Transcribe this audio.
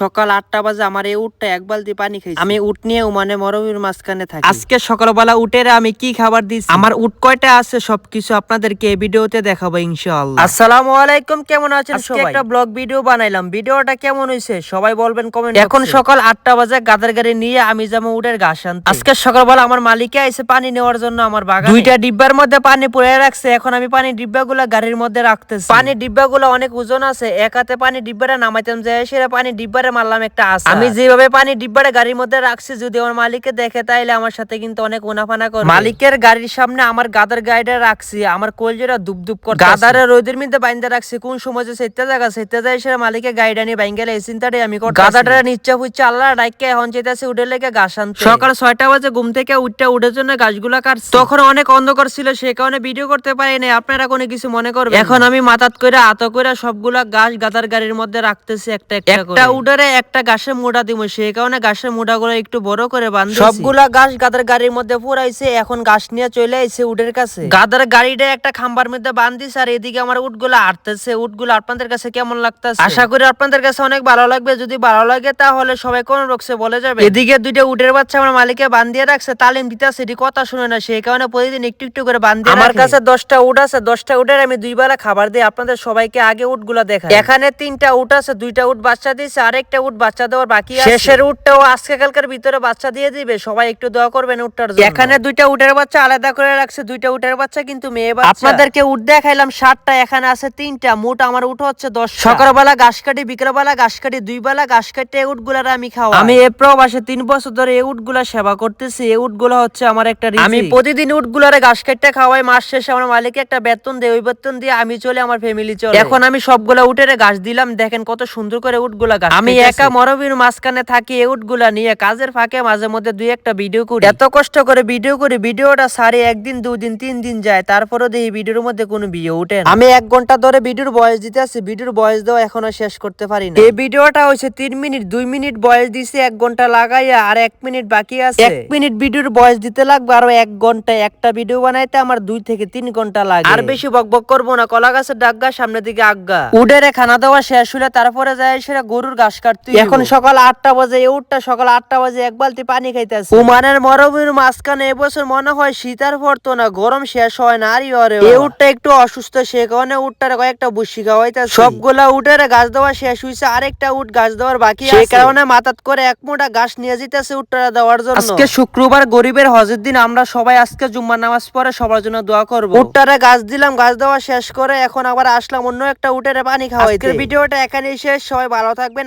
সকাল আটটা বাজে আমার এই উটটা এক বালতি পানি খাইছে। আমি উট নিয়ে মানে মরুভূমির মাঝখানে থাকি। আজকে সকালবেলা উটের আমি কি খাবার দিছি? আমার উট কয়টা আছে সবকিছু আপনাদেরকে এই ভিডিওতে দেখাবো ইনশাআল্লাহ। আসসালামু আলাইকুম কেমন আছেন? সবাই? একটা ব্লগ ভিডিও বানাইলাম। ভিডিওটা কেমন হইছে? সবাই বলবেন কমেন্ট এখন সকাল আটটা বাজে গাদার গাড়ি নিয়ে আমি যাব উটের ঘাস আনতে। আজকে সকালবেলা আমার মালিকে আইছে পানি নেওয়ার জন্য আমার বাগানে। দুইটা ডিব্বার মধ্যে পানি পুরে রাখছে এখন আমি পানি ডিব্বাগুলো গাড়ির মধ্যে রাখতেছি। পানি ডিব্বাগুলো অনেক ওজন আছে এক হাতে পানি ডিব্বাটা নামাইতাম যে সেটা পানি ডিব্বারে মারলাম একটা আসা আমি যেভাবে পানি ডিব্বাটা গাড়ির মধ্যে রাখছি যদি আমার মালিকে দেখে তাইলে আমার সাথে কিন্তু অনেক উনাফানা করে মালিকের গাড়ির সামনে আমার গাদার গাড়িটা রাখছি আমার কলজেরা দুপ দুপ করে গাদারে রোদের মধ্যে বাইন্দা রাখছি কোন সময় যে সেটা জায়গা সেটা যায় সে মালিকের গাড়িটা নিয়ে বাইন গেলে এই চিন্তাটাই আমি করতে গাদাটা নিচ্চা ফুচ্চা আল্লাহ ডাইকে এখন যেতেছে উঠে লেগে আনতে। সকাল ছয়টা বাজে ঘুম থেকে উঠতে উঠে জন্য গাছগুলা কাটছে। তখন অনেক অন্ধকার ছিল সে কারণে ভিডিও করতে পারি নাই। আপনারা কোনো কিছু মনে করবেন এখন আমি মাথাত করে আত করে সবগুলা গাছ গাদার গাড়ির মধ্যে রাখতেছি একটা একটা একটা উডারে একটা গাছের মুড়া দিব সেই কারণে গাছের মুড়াগুলো একটু বড় করে বান্ধি সবগুলা গাছ গাদার গাড়ির মধ্যে পুরাইছে এখন গাছ নিয়ে চলে আইছে উডের কাছে। গাদার গাড়িটা একটা খাম্বার মধ্যে বান্ধিস আর এদিকে আমার উটগুলো আটতেছে উটগুলো আপনাদের কাছে কেমন লাগতেছে? আশা করি আপনাদের কাছে অনেক ভালো লাগবে। যদি ভালো লাগে তাহলে সবাই কোন রকছে বলে যাবে। এদিকে দুইটা উটের বাচ্চা আমার মালিকে বান্ধিয়ে রাখছে তালিম দিতেছে এটি কথা শুনে না সেই কারণে প্রতিদিন একটু একটু করে বান্ধিয়ে আমার কাছে দশটা উট আছে দশটা উটের আমি দুই বেলা খাবার দিই আপনাদের সবাইকে আগে উটগুলা দেখা এখানে তিনটা উট আছে দুইটা উট বাচ্চা দিয়েছে আরেকটা উট বাচ্চা দেওয়ার বাকি আছে। শেষের উটটাও আজকে কালকার ভিতরে বাচ্চা দিয়ে দিবে। সবাই একটু দোয়া করবেন উটটার জন্য। এখানে দুইটা উটের বাচ্চা আলাদা করে রাখছে। দুইটা উটের বাচ্চা কিন্তু মেয়ে বাচ্চা। আপনাদেরকে উট দেখাইলাম ষাটটা এখানে আছে তিনটা। মোট আমার উঠ হচ্ছে দশ সকালবেলা ঘাস কাটি বিকেলবেলা ঘাস কাটি দুই বেলা ঘাস কাটে এই উটগুলার আমি খাওয়া আমি এ প্রবাসে তিন বছর ধরে এই উটগুলা সেবা করতেছি। এই উটগুলা হচ্ছে আমার একটা আমি প্রতিদিন উটগুলারে ঘাস কাটতে খাওয়াই। মাস শেষে আমার মালিকে একটা বেতন দেয়। ওই বেতন দিয়ে আমি চলে আমার ফ্যামিলি চলে। এখন আমি সবগুলা উটের ঘাস দিলাম। দেখেন কত সুন্দর করে উটগুলা ঘাস আমি একা মরবির মাঝখানে থাকি এই উটগুলা নিয়ে কাজের ফাঁকে মাঝে মধ্যে দুই একটা ভিডিও করি। এত কষ্ট করে ভিডিও করি ভিডিওটা সারি একদিন দুদিন তিন দিন যায় তারপরে দেখি ভিডিওর মধ্যে কোনো ভিডিও উঠে না। আমি এক ঘণ্টা ধরে ভিডিওর বয়স দিতে আছি ভিডিওর বয়স দেওয়া এখনও শেষ করতে পারি না। এই ভিডিওটা হয়েছে তিন মিনিট দুই মিনিট বয়স দিছে এক ঘণ্টা লাগাইয়া আর এক মিনিট বাকি আছে। এক মিনিট ভিডিওর বয়স দিতে লাগবে আরও এক ঘণ্টা একটা ভিডিও বানাইতে আমার দুই থেকে তিন ঘণ্টা লাগে। আর বেশি বকবক করব না কলা গাছের ডাগা সামনের দিকে আজ্ঞা উডেরে খানা দেওয়া শেষ হলে তারপরে যায় সেটা গরুর ঘাস কাটতে এখন সকাল আটটা বাজে উঠটা সকাল আটটা বাজে এক বালতি পানি খাইতেছে উমানের মরুভূমির মাঝখানে এবছর মনে হয় শীতার পড়তো না গরম শেষ হয় না আর এই উটটা একটু অসুস্থ সে কারণে উটটার কয়েকটা বুসি খাওয়াইতেছে। সবগুলা উটের গাছ দেওয়া শেষ হইছে আরেকটা উট গাছ দেওয়ার বাকি সেই কারণে মাথাত করে এক মোটা গাছ নিয়ে যেতেছে উটটা দেওয়ার জন্য। আজকে শুক্রবার গরিবের হজের দিন আমরা সবাই আজকে জুম্মার নামাজ পড়ে সবার জন্য দোয়া করব। উটটারে গাছ দিলাম গাছ দেওয়া শেষ করে এখন আবার আসলাম অন্য একটা উটের পানি খাওয়াইতে। ভিডিওটা এখানেই শেষ সবাই ভালো থাকবেন